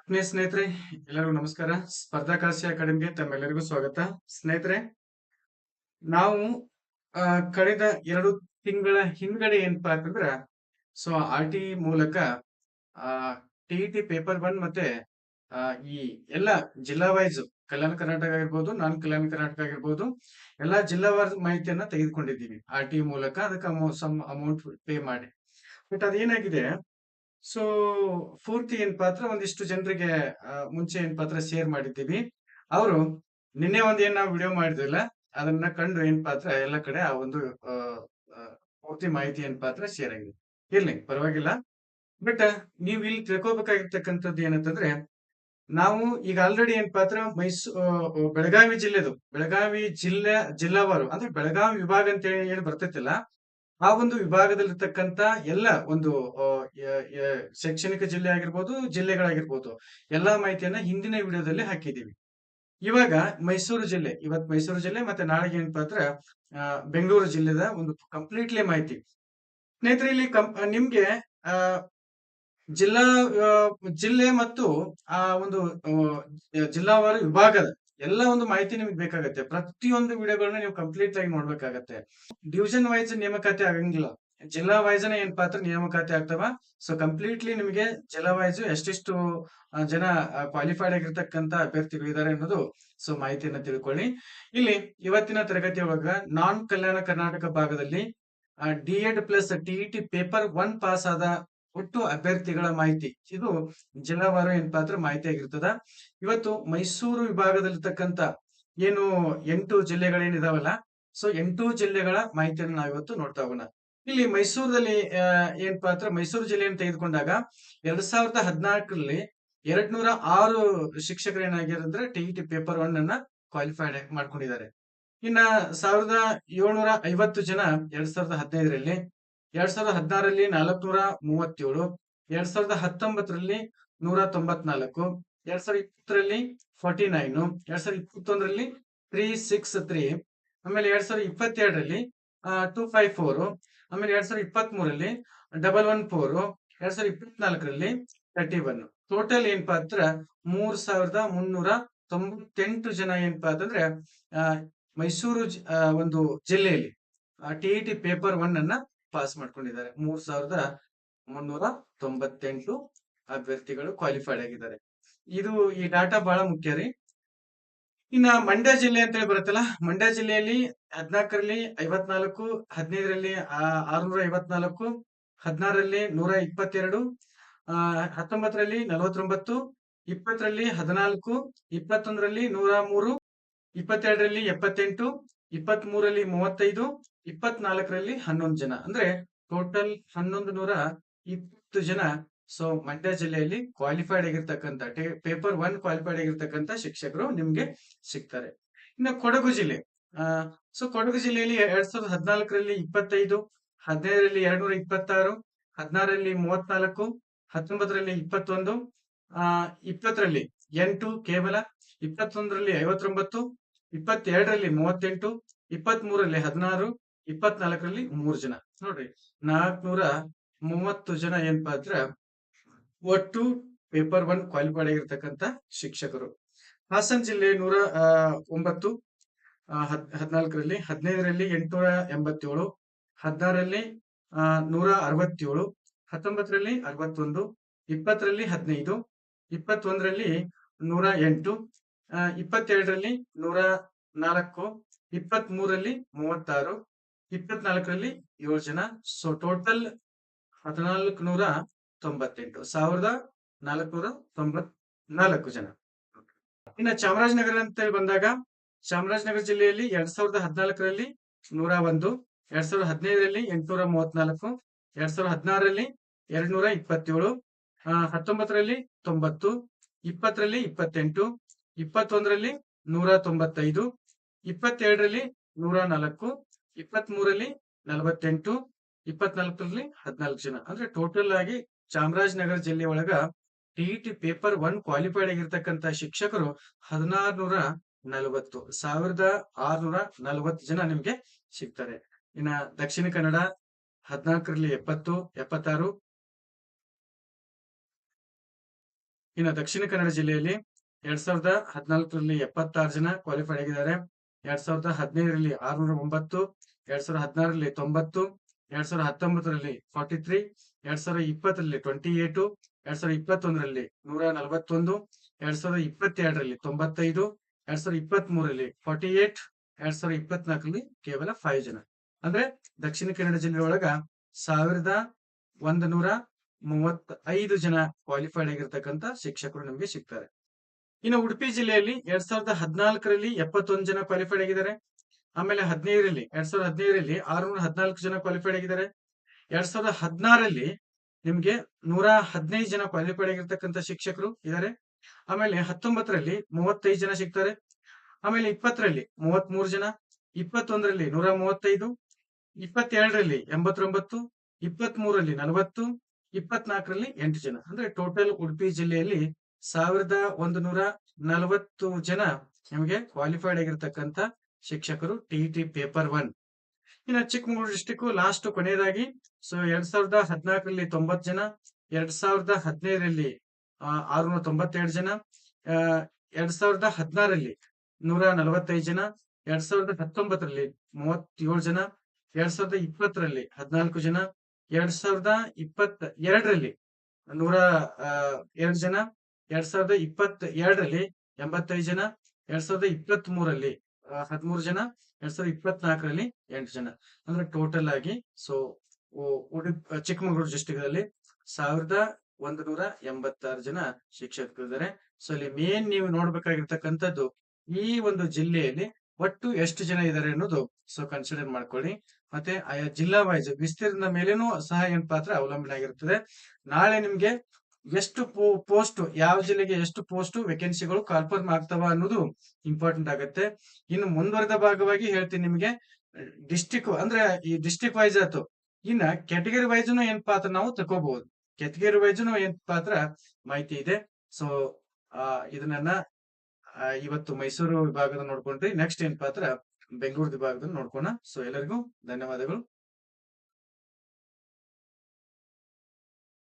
ಆತ್ಮೀಯ ಸ್ನೇಹಿತರೆ, ಎಲ್ಲರಿಗೂ ನಮಸ್ಕಾರ. ಸ್ಪರ್ಧಾಕಾಶಿ ಅಕಾಡೆಮಿಗೆ ತಮ್ಮೆಲ್ಲರಿಗೂ ಸ್ವಾಗತ. ಸ್ನೇಹಿತರೆ, ನಾವು ಕಳೆದ ಎರಡು ತಿಂಗಳ ಹಿಂದ್ಗಡೆ ಏನಪ್ಪಾ ಅಂತಂದ್ರ, ಸೊ, ಆರ್ ಟಿ ಮೂಲಕ T E T paper one ಮತ್ತೆ ಈ ಎಲ್ಲ ಜಿಲ್ಲಾ ವೈಸ್ ಕಲ್ಯಾಣ ಕರ್ನಾಟಕ ಆಗಿರ್ಬೋದು, ನಾನ್ ಕಲ್ಯಾಣ ಕರ್ನಾಟಕ ಆಗಿರ್ಬೋದು, ಎಲ್ಲಾ ಜಿಲ್ಲಾವಾರು ಮಾಹಿತಿಯನ್ನ ತೆಗೆದುಕೊಂಡಿದ್ದೀವಿ. ಆರ್ ಟಿ ಮೂಲಕ ಅದಕ್ಕೆ ಸಮ್ ಅಮೌಂಟ್ ಪೇ ಮಾಡಿ. ಬಟ್ ಅದೇನಾಗಿದೆ ಸೊ ಪೂರ್ತಿ ಏನ್ ಪಾತ್ರ? ಒಂದಿಷ್ಟು ಜನರಿಗೆ ಮುಂಚೆ ಏನ್ ಪಾತ್ರ ಶೇರ್ ಮಾಡಿದ್ದೀವಿ. ಅವರು ನಿನ್ನೆ ಒಂದ್ ಏನ್ ನಾವು ವಿಡಿಯೋ ಮಾಡಿದ್ವಿಲ್ಲ ಅದನ್ನ ಕಂಡು ಏನ್ ಪಾತ್ರ? ಎಲ್ಲ ಕಡೆ ಆ ಒಂದು ಪೂರ್ತಿ ಮಾಹಿತಿ ಏನ್ ಪಾತ್ರ ಶೇರ್ ಆಗಿದೆ. ಇರ್ಲಿ, ಪರವಾಗಿಲ್ಲ. ಬಟ್ ನೀವು ಇಲ್ಲಿ ತಿಳ್ಕೊಬೇಕಾಗಿರ್ತಕ್ಕಂಥದ್ದು ಏನಂತಂದ್ರೆ, ನಾವು ಈಗ ಆಲ್ರೆಡಿ ಏನ್ ಪಾತ್ರ? ಮೈಸೂರು ಬೆಳಗಾವಿ ಜಿಲ್ಲೆದು. ಬೆಳಗಾವಿ ಜಿಲ್ಲೆ, ಜಿಲ್ಲಾವಾರು. ಅಂದ್ರೆ ಬೆಳಗಾವಿ ವಿಭಾಗ ಅಂತ ಹೇಳಿ ಬರ್ತೈತಿಲ್ಲ? ಆ ಒಂದು ವಿಭಾಗದಲ್ಲಿರ್ತಕ್ಕಂತ ಎಲ್ಲ ಒಂದು ಶೈಕ್ಷಣಿಕ ಜಿಲ್ಲೆ ಆಗಿರ್ಬೋದು, ಜಿಲ್ಲೆಗಳಾಗಿರ್ಬೋದು, ಎಲ್ಲಾ ಮಾಹಿತಿಯನ್ನ ಹಿಂದಿನ ವಿಡಿಯೋದಲ್ಲಿ ಹಾಕಿದೀವಿ ಇವಾಗ ಮೈಸೂರು ಜಿಲ್ಲೆ, ಇವತ್ ಮೈಸೂರು ಜಿಲ್ಲೆ ಮತ್ತೆ ನಾಳೆಗೆ ಏನಪ್ಪಾ ಅಂದ್ರೆ ಬೆಂಗಳೂರು ಜಿಲ್ಲೆದ ಒಂದು ಕಂಪ್ಲೀಟ್ಲಿ ಮಾಹಿತಿ. ಸ್ನೇಹಿತರೆ, ಇಲ್ಲಿ ನಿಮ್ಗೆ ಜಿಲ್ಲಾ ಜಿಲ್ಲೆ ಮತ್ತು, ಆ, ಒಂದು ಜಿಲ್ಲಾವಾರು ವಿಭಾಗದ ಎಲ್ಲ ಒಂದು ಮಾಹಿತಿ ನಿಮ್ಗೆ ಬೇಕಾಗತ್ತೆ. ಪ್ರತಿಯೊಂದು ವಿಡಿಯೋಗಳನ್ನ ನೀವು ಕಂಪ್ಲೀಟ್ ಆಗಿ ನೋಡ್ಬೇಕಾಗತ್ತೆ. ಡಿವಿಷನ್ ವೈಸ್ ನೇಮಕಾತಿ ಆಗಂಗಿಲ್ಲ. ಜಿಲ್ಲಾ ವೈಸ್ ಏನ್ ಪಾತ್ರ ನೇಮಕಾತಿ ಆಗ್ತಾವ? ಸೊ ಕಂಪ್ಲೀಟ್ಲಿ ನಿಮಗೆ ಜಿಲ್ಲಾ ವೈಸ್ ಎಷ್ಟೆಷ್ಟು ಜನ ಕ್ವಾಲಿಫೈಡ್ ಆಗಿರ್ತಕ್ಕಂತ ಅಭ್ಯರ್ಥಿಗಳು ಇದ್ದಾರೆ ಅನ್ನೋದು ಸೊ ಮಾಹಿತಿಯನ್ನ ತಿಳ್ಕೊಳ್ಳಿ. ಇಲ್ಲಿ ಇವತ್ತಿನ ತರಗತಿ ಒಳಗ ನಾನ್ ಕಲ್ಯಾಣ ಕರ್ನಾಟಕ ಭಾಗದಲ್ಲಿ D Ed plus TET paper one pass ಆದ ಒಟ್ಟು ಅಭ್ಯರ್ಥಿಗಳ ಮಾಹಿತಿ. ಇದು ಜಿಲ್ಲಾವಾರು ಏನ್ ಪಾತ್ರ ಮಾಹಿತಿ ಆಗಿರ್ತದ. ಇವತ್ತು ಮೈಸೂರು ವಿಭಾಗದಲ್ಲಿರ್ತಕ್ಕಂತ ಏನು ಎಂಟು ಜಿಲ್ಲೆಗಳೇನಿದಾವಲ್ಲ, ಸೊ ಎಂಟು ಜಿಲ್ಲೆಗಳ ಮಾಹಿತಿಯನ್ನು ನಾವು ಇವತ್ತು ನೋಡ್ತಾ ಹೋಗೋಣ. ಇಲ್ಲಿ ಮೈಸೂರಲ್ಲಿ ಏನ್ ಪಾತ್ರ, ಮೈಸೂರು ಜಿಲ್ಲೆಯನ್ನು ತೆಗೆದುಕೊಂಡಾಗ ಎರಡ್ ಸಾವಿರದ ಹದಿನಾಲ್ಕರಲ್ಲಿ ಎರಡ್ ನೂರ ಆರು ಶಿಕ್ಷಕರು ಏನಾಗಿರಂದ್ರೆ ಟಿ ಟಿ ಪೇಪರ್ ಒನ್ ಅನ್ನ ಕ್ವಾಲಿಫೈಡ್ ಮಾಡ್ಕೊಂಡಿದ್ದಾರೆ. ಇನ್ನ ಸಾವಿರದ ಏಳ್ನೂರ ಐವತ್ತು ಜನ ಎರಡ್ ಸಾವಿರದ ಹದಿನೈದರಲ್ಲಿ ಎರಡ್ ಸಾವಿರದ ಹದಿನಾರರಲ್ಲಿ ನಾಲ್ಕುನೂರ ಮೂವತ್ತೇಳು ಎರಡ್ ಸಾವಿರದ ಹತ್ತೊಂಬತ್ತರಲ್ಲಿ ನೂರ ತೊಂಬತ್ನಾಲ್ಕು ಎರಡ್ ಸಾವಿರದ ಇಪ್ಪತ್ತರಲ್ಲಿ ಫಾರ್ಟಿ ನೈನ್ ಎರಡ್ ಸಾವಿರದ ಇಪ್ಪತ್ತೊಂದರಲ್ಲಿ ತ್ರೀ ಸಿಕ್ಸ್ ತ್ರೀ ಆಮೇಲೆ ಎರಡ್ ಸಾವಿರದ ಇಪ್ಪತ್ತೆರಡರಲ್ಲಿ ಟೂ ಫೈವ್ ಫೋರ್ ಆಮೇಲೆ ಎರಡ್ ಸಾವಿರದ ಇಪ್ಪತ್ತ್ ಮೂರಲ್ಲಿ ಡಬಲ್ ಒನ್ ಫೋರ್ ಎರಡ್ ಸಾವಿರದ ಇಪ್ಪತ್ನಾಲ್ಕರಲ್ಲಿ ತರ್ಟಿ ಒನ್. ಟೋಟಲ್ ಏನಪ್ಪಾ ಅಂದ್ರೆ ಮೂರ್ ಸಾವಿರದ ಮುನ್ನೂರ ತೊಂಬತ್ತೆಂಟು ಜನ ಏನಪ್ಪಾ ಅಂದ್ರೆ ಆ, ಮೈಸೂರು ಒಂದು ಜಿಲ್ಲೆಯಲ್ಲಿ T E T paper one ಅನ್ನ ಪಾಸ್ ಮಾಡ್ಕೊಂಡಿದ್ದಾರೆ. ಮೂರ್ ಸಾವಿರದ ಮುನ್ನೂರ ತೊಂಬತ್ತೆಂಟು ಅಭ್ಯರ್ಥಿಗಳು ಕ್ವಾಲಿಫೈಡ್ ಆಗಿದ್ದಾರೆ. ಇದು ಈ ಡಾಟಾ ಬಹಳ ಮುಖ್ಯ ರೀ. ಇನ್ನ ಮಂಡ್ಯ ಜಿಲ್ಲೆ ಅಂತ ಹೇಳಿ ಬರುತ್ತಲ್ಲ, ಮಂಡ್ಯ ಜಿಲ್ಲೆಯಲ್ಲಿ ಹದಿನಾಲ್ಕರಲ್ಲಿ ಐವತ್ನಾಲ್ಕು, ಹದಿನೈದರಲ್ಲಿ ಆರ್ನೂರ ಐವತ್ನಾಲ್ಕು, ಹದಿನಾರರಲ್ಲಿ ನೂರ ಇಪ್ಪತ್ತೆರಡು, ಆ, ಹತ್ತೊಂಬತ್ತರಲ್ಲಿ ನಲವತ್ತೊಂಬತ್ತು, ಇಪ್ಪತ್ತರಲ್ಲಿ ಹದಿನಾಲ್ಕು, ಇಪ್ಪತ್ತೊಂದರಲ್ಲಿ ನೂರ ಮೂರು, ಇಪ್ಪತ್ತೆರಡರಲ್ಲಿ ಎಪ್ಪತ್ತೆಂಟು ಇಪ್ಪತ್ತ್ ಮೂರಲ್ಲಿ ಮೂವತ್ತೈದು ಇಪ್ಪತ್ನಾಲ್ಕರಲ್ಲಿ ಹನ್ನೊಂದು ಜನ. ಅಂದ್ರೆ ಟೋಟಲ್ ಹನ್ನೊಂದು ನೂರ ಇಪ್ಪತ್ತು ಜನ. ಸೊ ಮಂಡ್ಯ ಜಿಲ್ಲೆಯಲ್ಲಿ ಕ್ವಾಲಿಫೈಡ್ ಆಗಿರ್ತಕ್ಕಂಥ ಪೇಪರ್ ಒನ್ ಕ್ವಾಲಿಫೈಡ್ ಆಗಿರ್ತಕ್ಕಂಥ ಶಿಕ್ಷಕರು ನಿಮ್ಗೆ ಸಿಗ್ತಾರೆ. ಇನ್ನು ಕೊಡಗು ಜಿಲ್ಲೆ. ಸೊ ಕೊಡಗು ಜಿಲ್ಲೆಯಲ್ಲಿ ಎರಡ್ ಸಾವಿರದ ಹದಿನಾಲ್ಕರಲ್ಲಿ ಇಪ್ಪತ್ತೈದು, ಹದಿನೈದರಲ್ಲಿ ಎರಡ್ ನೂರ ಇಪ್ಪತ್ತಾರು, ಹದಿನಾರರಲ್ಲಿ ಮೂವತ್ನಾಲ್ಕು, ಹತ್ತೊಂಬತ್ತರಲ್ಲಿ ಇಪ್ಪತ್ತೊಂದು, ಆ, ಇಪ್ಪತ್ತರಲ್ಲಿ ಎಂಟು ಕೇವಲ, ಇಪ್ಪತ್ತೊಂದರಲ್ಲಿ ಐವತ್ತೊಂಬತ್ತು, ಇಪ್ಪತ್ತೆರಡರಲ್ಲಿ ಮೂವತ್ತೆಂಟು ಇಪ್ಪತ್ತ್ ಮೂರಲ್ಲಿ ಹದಿನಾರು ಇಪ್ಪತ್ನಾಲ್ಕರಲ್ಲಿ ಮೂರು ಜನ. ನೋಡ್ರಿ, ನಾಲ್ಕನೂರ ಮೂವತ್ತು ಜನ ಏನಪ್ಪಾ ಅಂದ್ರ ಒಟ್ಟು ಪೇಪರ್ ಒನ್ ಕ್ವಾಲಿಫೈಡ್ ಆಗಿರ್ತಕ್ಕಂಥ ಶಿಕ್ಷಕರು. ಹಾಸನ್ ಜಿಲ್ಲೆ ನೂರ ಒಂಬತ್ತು ಹದ್, ಹದಿನಾಲ್ಕರಲ್ಲಿ, ಹದಿನೈದರಲ್ಲಿ ಎಂಟುನೂರ ಎಂಬತ್ತೇಳು, ಹದಿನಾರರಲ್ಲಿ ನೂರ ಅರವತ್ತೇಳು, ಹತ್ತೊಂಬತ್ತರಲ್ಲಿ ಅರವತ್ತೊಂದು, ಇಪ್ಪತ್ತರಲ್ಲಿ ಹದಿನೈದು, ಇಪ್ಪತ್ತೊಂದರಲ್ಲಿ ನೂರ ಎಂಟು ಇಪ್ಪತ್ತೆರಡರಲ್ಲಿ ನೂರ ನಾಲ್ಕು ಇಪ್ಪತ್ತ್ ಮೂರಲ್ಲಿ ಮೂವತ್ತಾರು ಇಪ್ಪತ್ನಾಲ್ಕರಲ್ಲಿ ಏಳು ಜನ ಸೊ ಟೋಟಲ್ ಹದಿನಾಲ್ಕು ನೂರ ತೊಂಬತ್ತೆಂಟು. ಸಾವಿರದ ನಾಲ್ಕುನೂರ ತೊಂಬತ್ ನಾಲ್ಕು ಜನ. ಇನ್ನ ಚಾಮರಾಜನಗರ ಅಂತ ಬಂದಾಗ, ಚಾಮರಾಜನಗರ ಜಿಲ್ಲೆಯಲ್ಲಿ ಎರಡ್ ಸಾವಿರದ ಹದಿನಾಲ್ಕರಲ್ಲಿ ನೂರ ಒಂದು, ಎರಡ್ ಸಾವಿರದ ಹದಿನೈದರಲ್ಲಿ ಎಂಟುನೂರ ಮೂವತ್ನಾಲ್ಕು, ಎರಡ್ ಸಾವಿರದ ಹದಿನಾರರಲ್ಲಿ ಎರಡ್ ನೂರ ಇಪ್ಪತ್ತೇಳು ಹತ್ತೊಂಬತ್ತರಲ್ಲಿ ತೊಂಬತ್ತು, ಇಪ್ಪತ್ತರಲ್ಲಿ ಇಪ್ಪತ್ತೆಂಟು, ಇಪ್ಪತ್ತೊಂದರಲ್ಲಿ ನೂರ ತೊಂಬತ್ತೈದು, ಇಪ್ಪತ್ತೆರಡರಲ್ಲಿ ನೂರ ನಾಲ್ಕು ಇಪ್ಪತ್ತ್ ಮೂರಲ್ಲಿ ನಲವತ್ತೆಂಟು, ಇಪ್ಪತ್ನಾಲ್ಕರಲ್ಲಿ ಹದಿನಾಲ್ಕು ಜನ. ಅಂದ್ರೆ ಟೋಟಲ್ ಆಗಿ ಚಾಮರಾಜನಗರ ಜಿಲ್ಲೆ ಒಳಗ ಟಿಇಟಿ ಪೇಪರ್ ಒನ್ ಕ್ವಾಲಿಫೈಡ್ ಆಗಿರ್ತಕ್ಕಂತ ಶಿಕ್ಷಕರು ಹದಿನಾರುನೂರ ನಲವತ್ತು. ಸಾವಿರದ ಆರ್ನೂರ ನಲವತ್ತು ಜನ ನಿಮ್ಗೆ ಸಿಗ್ತಾರೆ. ಇನ್ನ ದಕ್ಷಿಣ ಕನ್ನಡ ಹದಿನಾಲ್ಕರಲ್ಲಿ ಎಪ್ಪತ್ತು, ಎಪ್ಪತ್ತಾರು. ಇನ್ನ ದಕ್ಷಿಣ ಕನ್ನಡ ಜಿಲ್ಲೆಯಲ್ಲಿ ಎರಡ್ ಸಾವಿರದ ಹದಿನಾಲ್ಕರಲ್ಲಿ ಎಪ್ಪತ್ತಾರು ಜನ ಕ್ವಾಲಿಫೈಡ್ ಆಗಿದ್ದಾರೆ. ಎರಡ್ ಸಾವಿರದ ಹದಿನೈದರಲ್ಲಿ ಆರ್ನೂರ ಒಂಬತ್ತು, ಎರಡ್ ಸಾವಿರದ ಹದಿನಾರರಲ್ಲಿ ತೊಂಬತ್ತು, ಎರಡ್ ಸಾವಿರದ ಹತ್ತೊಂಬತ್ತರಲ್ಲಿ ಫಾರ್ಟಿ ತ್ರೀ ಎರಡ್ ಸಾವಿರದ ಇಪ್ಪತ್ತರಲ್ಲಿ ಟ್ವೆಂಟಿ ಏಟು ಎರಡ್ ಸಾವಿರದ ಇಪ್ಪತ್ತೊಂದರಲ್ಲಿ ನೂರ ನಲವತ್ತೊಂದು, ಎರಡ್ ಸಾವಿರದ ಇಪ್ಪತ್ತೆರಡರಲ್ಲಿ ತೊಂಬತ್ತೈದು, ಎರಡ್ ಸಾವಿರದ ಇಪ್ಪತ್ತ್ ಮೂರರಲ್ಲಿ ಫಾರ್ಟಿ ಏಟ್ ಎರಡ್ ಸಾವಿರದ ಇಪ್ಪತ್ನಾಲ್ಕರಲ್ಲಿ ಕೇವಲ ಫೈವ್ ಜನ. ಅಂದ್ರೆ ದಕ್ಷಿಣ ಕನ್ನಡ ಜಿಲ್ಲೆ ಒಳಗ ಸಾವಿರದ ಒಂದು ನೂರ ಮೂವತ್ತೈದು ಜನ ಕ್ವಾಲಿಫೈಡ್ ಆಗಿರ್ತಕ್ಕಂಥ ಶಿಕ್ಷಕರು ನಮ್ಗೆ ಸಿಗ್ತಾರೆ. ಇನ್ನು ಉಡುಪಿ ಜಿಲ್ಲೆಯಲ್ಲಿ ಎರಡ್ ಸಾವಿರದ ಹದಿನಾಲ್ಕರಲ್ಲಿ ಎಪ್ಪತ್ತೊಂದು ಜನ ಕ್ವಾಲಿಫೈಡ್ ಆಗಿದ್ದಾರೆ. ಆಮೇಲೆ ಹದಿನೈದರಲ್ಲಿ, ಎರಡ್ ಸಾವಿರದ ಹದಿನೈದರಲ್ಲಿ ಆರುನೂರ ಹದಿನಾಲ್ಕು ಜನ ಕ್ವಾಲಿಫೈಡ್ ಆಗಿದ್ದಾರೆ. ಎರಡ್ ಸಾವಿರದ ಹದಿನಾರಲ್ಲಿ ನಿಮ್ಗೆ ನೂರ ಹದಿನೈದು ಜನ ಕ್ವಾಲಿಫೈಡ್ ಆಗಿರ್ತಕ್ಕಂಥ ಶಿಕ್ಷಕರು ಇದ್ದಾರೆ. ಆಮೇಲೆ ಹತ್ತೊಂಬತ್ತರಲ್ಲಿ ಮೂವತ್ತೈದು ಜನ ಸಿಗ್ತಾರೆ. ಆಮೇಲೆ ಇಪ್ಪತ್ತರಲ್ಲಿ ಮೂವತ್ತ್ ಮೂರು ಜನ, ಇಪ್ಪತ್ತೊಂದರಲ್ಲಿ ನೂರ ಮೂವತ್ತೈದು, ಇಪ್ಪತ್ತೆರಡರಲ್ಲಿ ಎಂಬತ್ತೊಂಬತ್ತು ಇಪ್ಪತ್ತ್ ಮೂರರಲ್ಲಿ ನಲವತ್ತು, ಇಪ್ಪತ್ನಾಲ್ಕರಲ್ಲಿ ಎಂಟು ಜನ. ಅಂದ್ರೆ ಟೋಟಲ್ ಉಡುಪಿ ಜಿಲ್ಲೆಯಲ್ಲಿ ಸಾವಿರದ ಒಂದು ನೂರ ನಲವತ್ತು ಜನ ನಿಮಗೆ ಕ್ವಾಲಿಫೈಡ್ ಆಗಿರ್ತಕ್ಕಂಥ ಶಿಕ್ಷಕರು ಟಿ ಟಿ ಪೇಪರ್ ಒನ್ ಇನ್ನು ಚಿಕ್ಕಮಗಳೂರು ಡಿಸ್ಟಿಕ್ ಲಾಸ್ಟ್ ಕೊನೆಯದಾಗಿ ಸೊ ಎರಡ್ ಸಾವಿರದ ಹದಿನಾಲ್ಕರಲ್ಲಿ ತೊಂಬತ್ ಜನ, ಎರಡ್ ಸಾವಿರದ ಹದಿನೈದರಲ್ಲಿ ಆರುನೂರ ತೊಂಬತ್ತೆರಡು ಜನ ಎರಡ್ ಸಾವಿರದ ಹದಿನಾರಲ್ಲಿ ನೂರ ನಲವತ್ತೈದು ಜನ, ಎರಡ್ ಸಾವಿರದ ಹತ್ತೊಂಬತ್ತರಲ್ಲಿ ಮೂವತ್ತೇಳು ಜನ, ಎರಡ್ ಸಾವಿರದ ಇಪ್ಪತ್ತರಲ್ಲಿ ಹದಿನಾಲ್ಕು ಜನ, ಎರಡ್ ಸಾವಿರದ ಇಪ್ಪತ್ತ ಎರಡರಲ್ಲಿ ನೂರ ಎರಡು ಜನ ಎರಡ್ ಸಾವಿರದ ಇಪ್ಪತ್ತ ಎರಡರಲ್ಲಿ ಎಂಬತ್ತೈದು ಜನ, ಎರಡ್ ಸಾವಿರದ ಇಪ್ಪತ್ತ್ ಮೂರಲ್ಲಿ ಹದಿಮೂರು ಜನ, ಎರಡ್ ಸಾವಿರದ ಇಪ್ಪತ್ನಾಲ್ಕರಲ್ಲಿ ಎಂಟು ಜನ. ಅಂದ್ರೆ ಟೋಟಲ್ ಆಗಿ ಸೊ ಉಡುಪ್, ಚಿಕ್ಕಮಗಳೂರು ಡಿಸ್ಟಿಕ್ ಅಲ್ಲಿ ಸಾವಿರದ ಒಂದು ನೂರ ಎಂಬತ್ತಾರು ಜನ ಶಿಕ್ಷಕರಿದ್ದಾರೆ ಸೊ ಅಲ್ಲಿ ಮೇನ್ ನೀವು ನೋಡ್ಬೇಕಾಗಿರ್ತಕ್ಕಂಥದ್ದು, ಈ ಒಂದು ಜಿಲ್ಲೆಯಲ್ಲಿ ಒಟ್ಟು ಎಷ್ಟು ಜನ ಇದ್ದಾರೆ ಅನ್ನೋದು ಸೊ ಕನ್ಸಿಡರ್ ಮಾಡ್ಕೊಳ್ಳಿ. ಮತ್ತೆ, ಆಯಾ ಜಿಲ್ಲಾ ವೈಸ್ ವಿಸ್ತೀರ್ಣದ ಮೇಲೇನೂ ಸಹ ಏನ್ ಪಾತ್ರ ಅವಲಂಬನೆ ಆಗಿರುತ್ತದೆ ನಾಳೆ ನಿಮ್ಗೆ ಎಷ್ಟು ಪೋಸ್ಟ್ ಯಾವ ಜಿಲ್ಲೆಗೆ ಎಷ್ಟು ಪೋಸ್ಟ್ ವೇಕೆನ್ಸಿಗಳು ಕಾಲ್ಫರ್ಮ್ ಆಗ್ತಾವ ಅನ್ನೋದು ಇಂಪಾರ್ಟೆಂಟ್ ಆಗುತ್ತೆ. ಇನ್ನು ಮುಂದುವರೆದ ಭಾಗವಾಗಿ ಹೇಳ್ತೀನಿ ನಿಮಗೆ ಡಿಸ್ಟಿಕ್ ಅಂದ್ರೆ ಈ ಡಿಸ್ಟಿಕ್ ವೈಸ್ ಆಯ್ತು. ಇನ್ನ ಕೆಟಗರಿ ವೈಸ್ನು ಏನ್ ಪಾತ್ರ ನಾವು ತಕೋಬಹುದು ಕೆಟಗರಿ ವೈಸ್ನು ಏನ್ ಪಾತ್ರ ಮಾಹಿತಿ ಇದೆ. ಸೊ ಆ, ಇದನ್ನ ಇವತ್ತು ಮೈಸೂರು ವಿಭಾಗದ ನೋಡ್ಕೊಂಡ್ರಿ. ನೆಕ್ಸ್ಟ್ ಏನ್ ಪಾತ್ರ? ಬೆಂಗಳೂರು ವಿಭಾಗದ ನೋಡ್ಕೋಣ. ಸೊ ಎಲ್ಲರಿಗೂ ಧನ್ಯವಾದಗಳು.